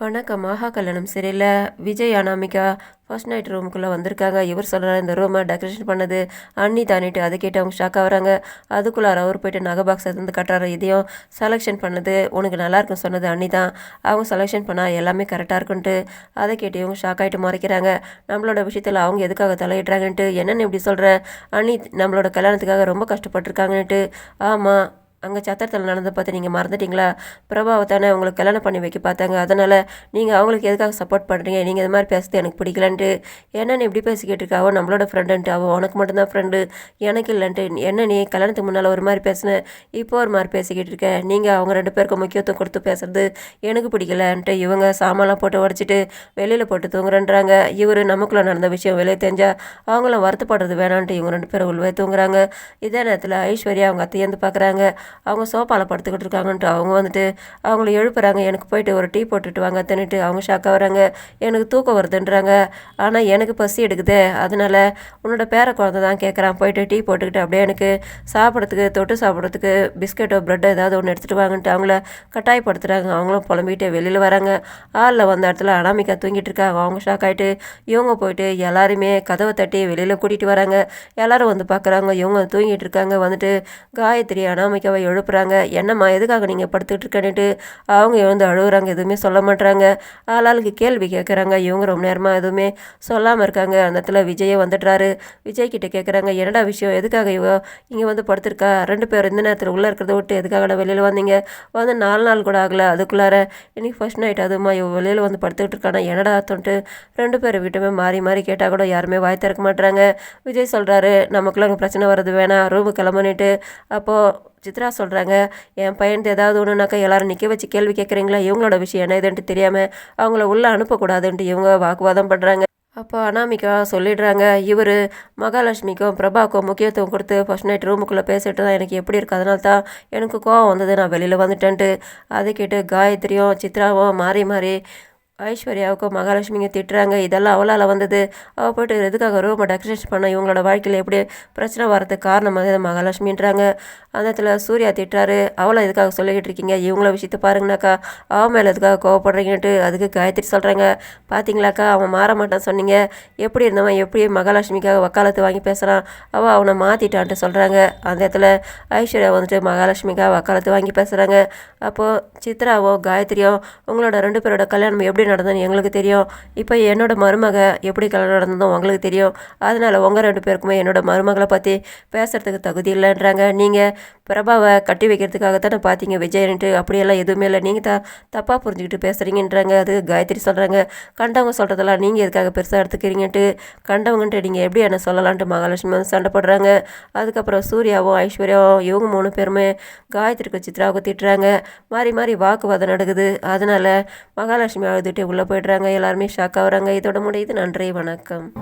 வணக்கம். மகா கல்யாணம் சரியில்ல விஜய் அனாமிகா ஃபர்ஸ்ட் நைட் ரூமுக்குள்ளே வந்திருக்காங்க. இவர் சொல்கிறார் இந்த ரூமை டெக்கரேஷன் பண்ணது அண்ணி தானிட்டு. அதை கேட்டு அவங்க ஷாக் ஆகுறாங்க. அதுக்குள்ளார அவர் போயிட்டு நகை பாக்ஸ் வந்து கட்டுறாரு. இதையும் செலெக்ஷன் பண்ணது உனக்கு நல்லாயிருக்குன்னு சொன்னது அண்ணி தான். அவங்க செலெக்ஷன் பண்ணால் எல்லாமே கரெக்டாக இருக்குன்ட்டு அதை கேட்டு இவங்க ஷாக் ஆகிட்டு மறைக்கிறாங்க. நம்மளோட விஷயத்தில் அவங்க எதுக்காக தலையிடுறாங்கன்ட்டு என்னென்னு இப்படி சொல்கிற அண்ணி நம்மளோட கல்யாணத்துக்காக ரொம்ப கஷ்டப்பட்டுருக்காங்கன்ட்டு. ஆமாம் அங்கே சத்திரத்தில் நடந்த பார்த்து நீங்கள் மறந்துட்டீங்களா? பிரபாவை தானே உங்களுக்கு கல்யாணம் பண்ணி வைக்க பார்த்தாங்க. அதனால் நீங்கள் அவங்களுக்கு எதுக்காக சப்போர்ட் பண்ணுறீங்க நீங்கள் இது மாதிரி பேசுறது எனக்கு பிடிக்கலன்ட்டு. என்னென்னு இப்படி பேசிக்கிட்டு இருக்காவோ? நம்மளோட ஃப்ரெண்டுன்ட்டு அவள் உனக்கு மட்டும்தான் ஃப்ரெண்டு எனக்கு இல்லைன்ட்டு. என்ன நீ கல்யாணத்துக்கு முன்னால் ஒரு மாதிரி பேசினேன் இப்போ ஒரு மாதிரி பேசிக்கிட்டு இருக்க. நீங்கள் அவங்க ரெண்டு பேருக்கும் முக்கியத்துவம் கொடுத்து பேசுறது எனக்கு பிடிக்கலன்ட்டு. இவங்க சாமான்லாம் போட்டு உடச்சிட்டு வெளியில் போட்டு தூங்குறேன்றாங்க. இவர் நமக்குள்ளே நடந்த விஷயம் வெளியே தெரிஞ்சால் அவங்களும் வருத்தப்படுறது வேணான்ட்டு இவங்க ரெண்டு பேரும் உள்வே தூங்குறாங்க. இதே நேரத்தில் ஐஸ்வர்யா அவங்க அத்தையேந்து பார்க்குறாங்க அவங்க சோஃபாவில் படுத்துக்கிட்டு இருக்காங்கன்ட்டு அவங்க வந்துட்டு அவங்கள எழுப்புறாங்க. எனக்கு போயிட்டு ஒரு டீ போட்டுட்டு வாங்க தின்னுட்டு அவங்க ஷாக்காக வராங்க. எனக்கு தூக்கம் வருதுன்றாங்க. ஆனால் எனக்கு பசி எடுக்குது. அதனால் உன்னோட பேர குழந்தை தான் கேட்குறான் போயிட்டு டீ போட்டுக்கிட்டு அப்படியே எனக்கு சாப்பிட்றதுக்கு தொட்டு சாப்பிட்றதுக்கு பிஸ்கெட்டோ ப்ரெட்டோ ஏதாவது ஒன்று எடுத்துகிட்டு வாங்கன்ட்டு அவங்கள கட்டாயப்படுத்துகிறாங்க அவங்களும் புலம்பிகிட்டு வெளியில் வராங்க. ஆளில் வந்த இடத்துல அனாமிக்கா தூங்கிட்டு இருக்காங்க அவங்க ஷாக் ஆகிட்டு இவங்க போயிட்டு எல்லாருமே கதவை தட்டி வெளியில் கூட்டிகிட்டு வராங்க. எல்லோரும் வந்து பார்க்குறாங்க இவங்க தூங்கிட்டு இருக்காங்க. வந்துட்டு காயத்ரி அனாமிக்காவை எழுப்புறாங்க. என்னம்மா எதுக்காக நீங்கள் படுத்துக்கிட்டு இருக்கேன்னுட்டு அவங்க எழுந்து அழுகுறாங்க. எதுவுமே சொல்ல மாட்டுறாங்க ஆளாளுக்கு கேள்வி கேட்குறாங்க. இவங்க ரொம்ப நேரமாக எதுவுமே சொல்லாமல் இருக்காங்க. அந்த இடத்துல விஜயை வந்துடுறாரு. விஜய் கிட்ட கேட்குறாங்க என்னடா விஷயம்? எதுக்காக இவ இங்கே வந்து படுத்திருக்கா? ரெண்டு பேர் இந்த நேரத்தில் உள்ளே இருக்கிறத விட்டு எதுக்காக வெளியில் வந்தீங்க? வந்து நாலு நாள் கூட ஆகலை. அதுக்குள்ளார இன்னைக்கு ஃபர்ஸ்ட் நைட் அதுமா இவ வெளியில் வந்து படுத்துக்கிட்டு இருக்கானா என்னடா அர்த்தம்ட்டு ரெண்டு பேர் வீட்டுமே மாறி மாறி கேட்டால் கூட யாருமே வாய் திறக்க மாட்டுறாங்க விஜய் சொல்கிறாரு நமக்குள்ள அங்கே பிரச்சனை வர்றது வேணாம். ரூமு கிளம்புனிட்டு அப்போது சித்ரா சொல்கிறாங்க என் பையன் ஏதாவது ஒன்றுனாக்கா எல்லாரும் நிற்க வச்சு கேள்வி கேட்குறீங்களா இவங்களோட விஷயம் என்ன? இதுன்ட்டு தெரியாமல் அவங்கள உள்ளே அனுப்பக்கூடாதுன்ட்டு இவங்க வாக்குவாதம் பண்ணுறாங்க அப்போ அனாமிகா சொல்லிடுறாங்க இவர் மகாலட்சுமிக்கும் பிரபாவுக்கும் முக்கியத்துவம் கொடுத்து ஃபஸ்ட் நைட் ரூமுக்குள்ளே பேசிட்டு தான் எனக்கு எப்படி இருக்குது அதனால தான் எனக்கு கோவம் வந்தது. நான் வெளியில் வந்துட்டேன்ட்டு. அதை கேட்டு காயத்ரியும் சித்ராவும் மாறி மாறி ஐஸ்வர்யாவுக்கும் மகாலட்சுமிங்க திட்டுறாங்க இதெல்லாம் அவளால் வந்தது. அவள் போய்ட்டு எதுக்காக ரூமை டெக்கரேஷன் பண்ண? இவங்களோட வாழ்க்கையில் எப்படி பிரச்சனை வரதுக்கு காரணம் வந்து மகாலட்சுமின்றாங்க. அந்த இடத்துல சூர்யா திட்டுறாரு அவளை எதுக்காக சொல்லிக்கிட்டு இருக்கீங்க? இவங்கள விஷயத்த பாருங்கனாக்கா அவன் மேலே எதுக்காக கோவப்படுறீங்கன்ட்டு அதுக்கு காயத்ரி சொல்கிறாங்க பார்த்தீங்களாக்கா அவன் மாற மாட்டான் சொன்னீங்க. எப்படி இருந்தவன் எப்படி மகாலட்சுமிக்காக வக்காலத்து வாங்கி பேசுகிறான் அவள் அவனை மாற்றிட்டான்ட்டு சொல்கிறாங்க அந்த இடத்துல ஐஸ்வர்யா வந்துட்டு மகாலட்சுமிக்காக வக்காலத்து வாங்கி பேசுகிறாங்க அப்போது சித்ராவோ காயத்ரியோ உங்களோட ரெண்டு பேரோட கல்யாணம் எப்படி எப்படி நடந்ததுன்னு எங்களுக்கு தெரியும். இப்போ என்னோடய மருமக எப்படி கல்யாணம் நடந்ததும் உங்களுக்கு தெரியும். அதனால் உங்கள் ரெண்டு பேருக்குமே என்னோடய மருமகளை பற்றி பேசுகிறதுக்கு தகுதி இல்லைன்றாங்க. நீங்கள் பிரபாவை கட்டி வைக்கிறதுக்காக தானே பார்த்தீங்க விஜயன்ட்டு. அப்படியெல்லாம் எதுவுமே இல்லை. நீங்கள் தான் தப்பாக புரிஞ்சுக்கிட்டு பேசுகிறீங்கன்றாங்க அது காயத்ரி சொல்கிறாங்க கண்டவங்க சொல்கிறதெல்லாம் நீங்கள் எதுக்காக பெருசாக எடுத்துக்கிறீங்கன்ட்டு? கண்டவங்கன்ட்டு நீங்கள் எப்படி என்ன சொல்லலான்ட்டு மகாலட்சுமி வந்து சண்டை போடுறாங்க. அதுக்கப்புறம் சூர்யாவும் ஐஸ்வர்யாவும் இவங்க மூணு பேருமே காயத்ரிக்கு சித்ராவுக்கு திட்டுறாங்க. மாறி மாறி வாக்குவாதம் நடக்குது. அதனால் மகாலட்சுமி அழுது சொல்லிட்டு உள்ளே போய்ட்றாங்க. எல்லாருமே ஷாக் ஆகுறாங்க. இதோட முடியுது. நன்றி. வணக்கம்.